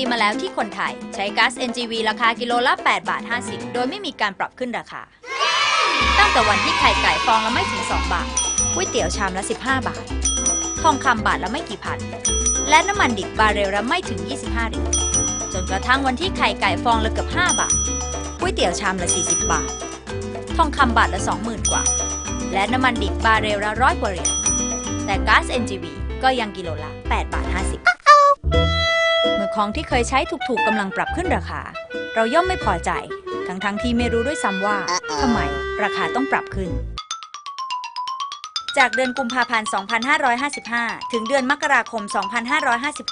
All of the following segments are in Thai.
ีมาแล้วที่คนไทย ใช้ก๊าซ NGV ราคากิโลละ 8 บาท 50 โดยไม่มีการปรับขึ้นราคา ตั้งแต่วันที่ไข่ไก่ฟองละไม่ถึง 2 บาทก๋วยเตี๋ยวชามละ 15 บาท ทองคำบาทละไม่กี่พัน และน้ำมันดิบบาร์เรลละไม่ถึง 25เหรียญจนกระทั่งวันที่ไข่ไก่ฟองละเกือบ 5 บาทก๋วยเตี๋ยวชามละ 40 บาท ทองคำบาทละ 20,000 กว่า และน้ำมันดิบบาร์เรลละร้อยกว่าเหรียญแต่ก๊าซ NGV ก็ยังกิโลละ 8 บาท 50 ของที่เคยใช้ถูกๆกำลังปรับขึ้นราคา เราย่อมไม่พอใจ ทั้งๆที่ไม่รู้ด้วยซ้ำว่าทำไมราคาต้องปรับขึ้น จากเดือนกุมภาพันธ์ 2555 ถึงเดือนมกราคม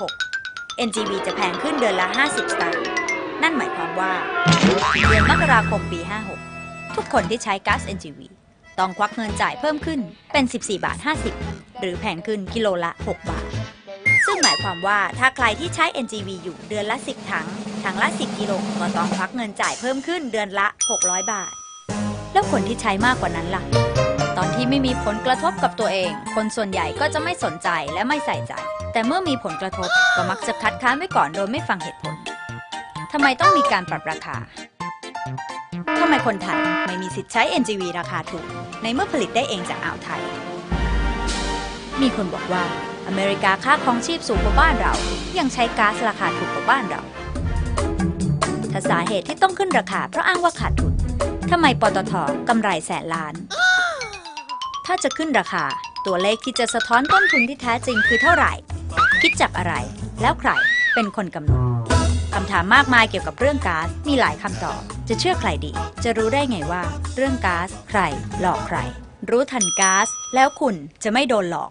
2556 NGV จะแพงขึ้นเดือนละ 50 สตางค์ นั่นหมายความว่า เดือนมกราคมปี 56 ทุกคนที่ใช้ก๊าซ NGV ต้องควักเงินจ่ายเพิ่มขึ้นเป็น 14 บาท 50 หรือแพงขึ้นกิโลละ 6 บาท ซึ่งหมายความว่าถ้าใครที่ใช้ NGV อยู่เดือนละ 10 ถัง ถังละ 10 กิโลก็ต้องควักเงินจ่ายเพิ่มขึ้นเดือนละ 600 บาท แล้วคนที่ใช้มากกว่านั้นล่ะ ตอนที่ไม่มีผลกระทบกับตัวเอง คนส่วนใหญ่ก็จะไม่สนใจและไม่ใส่ใจ แต่เมื่อมีผลกระทบก็มักจะคัดค้านไว้ก่อนโดยไม่ฟังเหตุผลทำไมต้องมีการปรับราคาทำไมคนไทยไม่มีสิทธิ์ใช้ NGV ราคาถูก ในเมื่อผลิตได้เองจากอ่าวไทย มีคนบอกว่า อเมริกาค่าครองชีพสูงกว่าบ้านเรา ยังใช้ก๊าซราคาถูกกว่าบ้านเราถ้าสาเหตุที่ต้องขึ้นราคาเพราะอ้างว่าขาดทุนทำไมปตทกำไรแสนล้าน ถ้าจะขึ้นราคา ตัวเลขที่จะสะท้อนต้นทุนที่แท้จริงคือเท่าไหร่ คิดจากอะไร แล้วใครเป็นคนกำหนดคำถามมากมายเกี่ยวกับเรื่องก๊าซมีหลายคำตอบ จะเชื่อใครดี จะรู้ได้ไงว่า เรื่องก๊าซใคร หลอกใคร รู้ทันก๊าซแล้วคุณจะไม่โดนหลอก